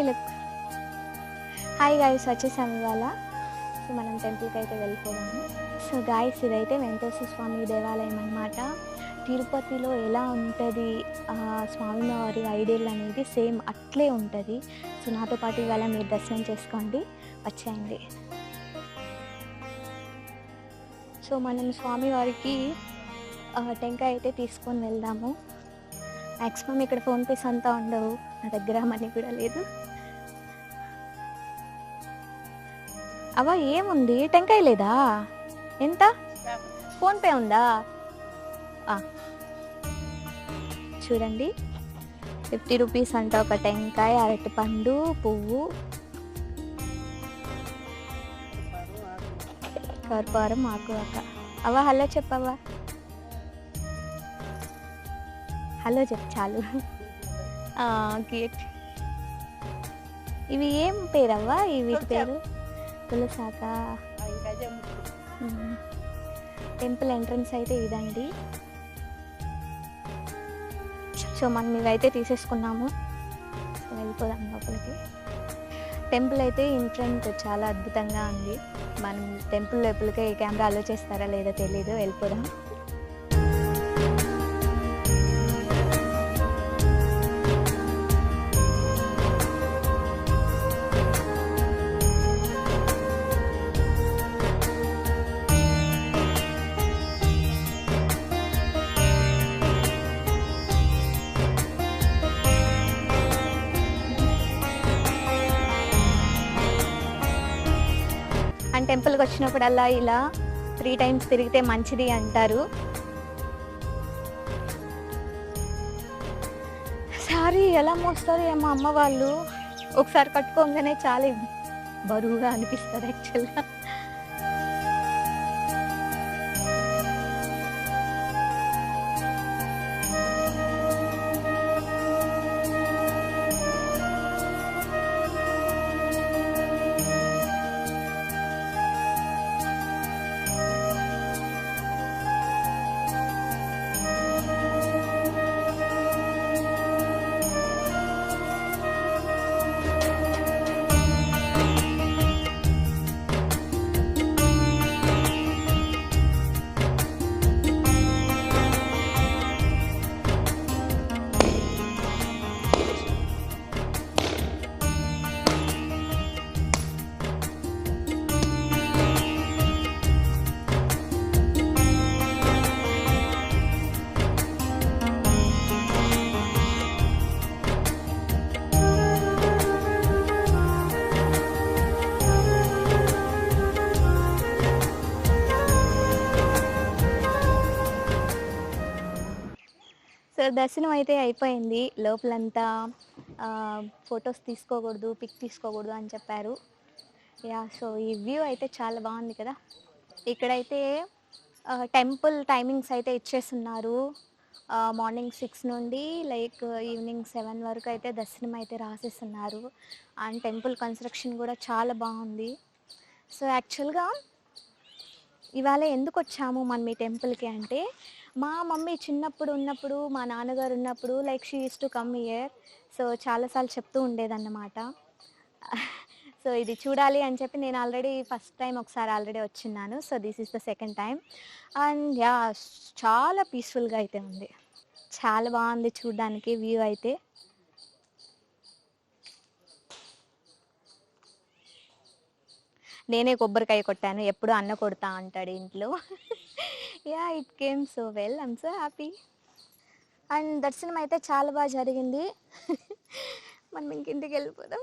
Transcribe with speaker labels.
Speaker 1: అమ్మాయి look hi guys వచ్చేసాము ఇవాళ. సో మనం టెంపుల్కి అయితే వెళ్ళిపోదాము. సో గాయస్ ఇదైతే వెంకటేశ్వర స్వామి దేవాలయం అన్నమాట. తిరుపతిలో ఎలా ఉంటుంది? స్వామివారి ఐడియల్ అనేది సేమ్ అట్లే ఉంటుంది. సో నాతో పాటు ఇవాళ మీరు దర్శనం చేసుకోండి. వచ్చేయండి. సో మనం స్వామివారికి టెంకాయ అయితే తీసుకొని వెళ్దాము. మ్యాక్సిమం ఇక్కడ ఫోన్పేస్ అంతా ఉండవు. నా దగ్గర మనీ కూడా లేదు. అవా ఏముంది? టెంకాయ లేదా? ఎంత? ఫోన్పే ఉందా. చూడండి. ఫిఫ్టీ రూపీస్ అంట ఒక టెంకాయ అరటిపండు పువ్వు. కర్పూరం ఆకు అక్క. అవ్వ హలో చెప్పవా? హలో చెప్పు చాలు. గేట్ ఇవి ఏం పేరవ్వా? ఈ వీటి పేరు? తులసాక టెంపుల్ ఎంట్రన్స్ అయితే ఇదండి. సో మనం ఇవైతే తీసేసుకున్నాము. వెళ్ళిపోదాం లోపలికి. టెంపుల్ అయితే ఇన్ ఫ్రంట్ చాలా అద్భుతంగా ఉంది. మనం టెంపుల్ లోపలికి కెమెరా అలో చేస్తారా లేదో తెలీదు. వెళ్ళిపోదాం. టెంపుల్కి వచ్చినప్పుడల్లా ఇలా త్రీ టైమ్స్ తిరిగితే మంచిది అంటారు. సారీ ఎలా మోస్తారు ఏమో అమ్మ వాళ్ళు. ఒకసారి కట్టుకోగానే చాలా బరువుగా అనిపిస్తుంది యాక్చువల్గా దర్శనం అయితే అయిపోయింది. లోపలంతా ఫొటోస్ తీసుకోకూడదు పిక్ తీసుకోకూడదు అని చెప్పారు. యా సో ఈ వ్యూ అయితే చాలా బాగుంది కదా. ఇక్కడైతే టెంపుల్ టైమింగ్స్ అయితే ఇచ్చేస్తున్నారు. మార్నింగ్ సిక్స్ నుండి లైక్ ఈవినింగ్ సెవెన్ వరకు అయితే దర్శనం అయితే రాసేస్తున్నారు. అండ్ టెంపుల్ కన్స్ట్రక్షన్ కూడా చాలా బాగుంది. సో యాక్చువల్గా ఇవాళ ఎందుకు వచ్చాము మనం ఈ టెంపుల్కి అంటే మా మమ్మీ చిన్నప్పుడు ఉన్నప్పుడు మా నాన్నగారు ఉన్నప్పుడు like she used to come here so చాలాసార్లు చెప్తూ ఉండేదన్నమాట. సో ఇది చూడాలి అని చెప్పి నేను ఆల్రెడీ ఫస్ట్ టైం ఒకసారి already వచ్చిన్నాను. So this is the second time and yeah చాలా పీస్ఫుల్గా అయితే ఉంది. చాలా బాగుంది చూడడానికి వ్యూ అయితే. నేనే కొబ్బరికాయ కొట్టాను ఎప్పుడు అన్న కొడతా అంటాడు ఇంట్లో. Yeah it came so well I'm so happy and దర్శనం అయితే చాలా బాగా జరిగింది. మనం ఇంకింటికి వెళ్ళిపోదాం.